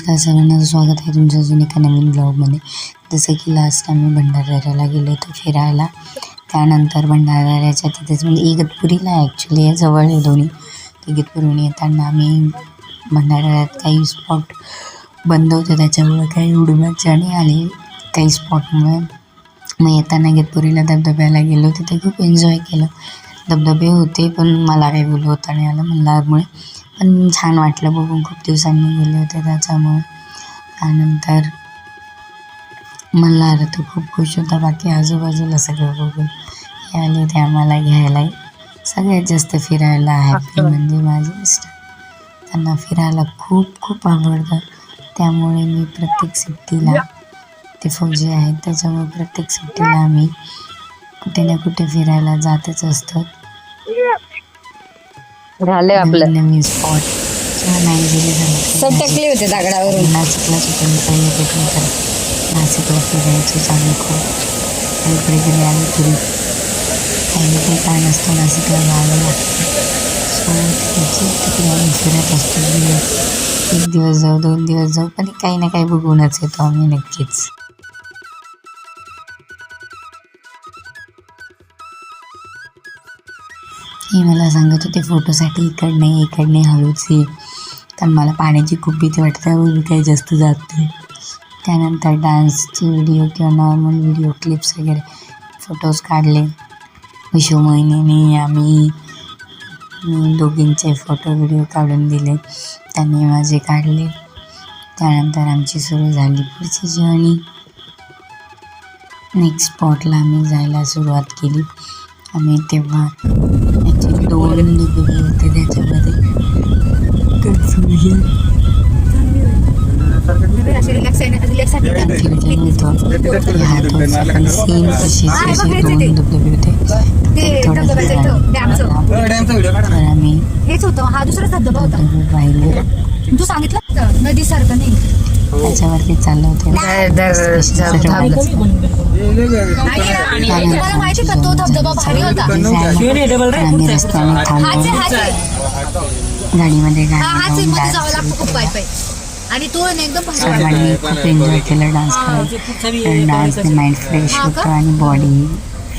सर्वांना स्वागत आहे तुमचं अजून एका नवीन ब्लॉगमध्ये. जसं की लास्ट आम्ही भंडारदऱ्याला गेलो होतो फिरायला. त्यानंतर भंडारदऱ्याच्या तिथेच म्हणजे इगतपुरीला ॲक्च्युली आहे जवळ आहे दोन्ही. इगतपुरीहून येताना आम्ही भंडारदऱ्यात काही स्पॉट बंद होते त्याच्यामुळे काही एवढी आणि आले. काही स्पॉटमुळे मग येताना इगतपुरीला धबधब्याला गेलो तिथे खूप एन्जॉय केलं. धबधबे होते पण मला काही बोलवता नाही आलं म्हणल्यामुळे पण छान वाटलं बघून. खूप दिवसांनी गेले होते त्याच्यामुळे. त्यानंतर मल्हार तर खूप खुश होता. बाकी आजूबाजूला सगळं बघून हे आले ते आम्हाला घ्यायला सगळ्यात जास्त फिरायला हॅपी म्हणजे माझे मिस्टर त्यांना फिरायला खूप खूप आवडतं. त्यामुळे मी प्रत्येक सुट्टीला ते फौजी आहेत. त्याच्यामुळे प्रत्येक सुट्टीला आम्ही कुठे ना कुठे फिरायला जातच असतो. झालंय आपलं. नवीन नवीन स्पॉट छान आहे गेले सब टकले होते दगडावरून. नाशिकला सुद्धा मी पहिले भेटून तर. नाशिकला फिरायचो चालू खूप आणि इकडे गेले आम्ही पुरी काही काही कारण असतं नाशिकला जावं लागतं सो त्याची तिकडे आम्ही फिरत असतो एक दिवस जाऊ दोन दिवस जाऊ पण काही ना काही बघूनच येतो आम्ही नक्कीच. ती मला सांगत होते फोटोसाठी इकडने इकडने हळूच ये. कारण मला पाण्याची खूप भीती वाटते त्यामुळे मी काही जास्त जात नाही. त्यानंतर डान्सचे व्हिडिओ किंवा नॉर्मल व्हिडिओ क्लिप्स वगैरे फोटोज काढले. विशो मोहिनीने आम्ही मी दोघींचे फोटो व्हिडिओ काढून दिले. त्यांनी माझे काढले. त्यानंतर आमची सुरू झाली पुढची जर्नी. नेक्स्ट स्पॉटला आम्ही जायला सुरुवात केली. आम्ही तेव्हा ॲक्च्युली दोन होते त्याच्यामध्ये सेम असे दोन धबधबे होते ते आम्ही हेच होतं हा दुसरा धबधबा होता तू सांगितलं नदी सारखं नाही त्याच्यावरती चाललं होतं. आम्ही रस्त्याने थांबलो गाडीमध्ये हा गाणी आणि तो आहे ना एकदम. सर्वांनी खूप एन्जॉय केलं डान्स करत डान्सने माइंड फ्रेश? होतं आणि बॉडी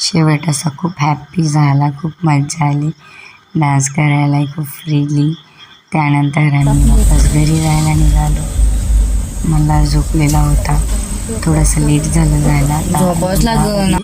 शेवट असा खूप हॅप्पी झाला खूप मजा आली. डान्स करायला खूप फ्रीली त्यानंतर आम्ही वापस घरी जायला निघालो. मला झोपलेला होता. थोडासा लेट झालं जायला.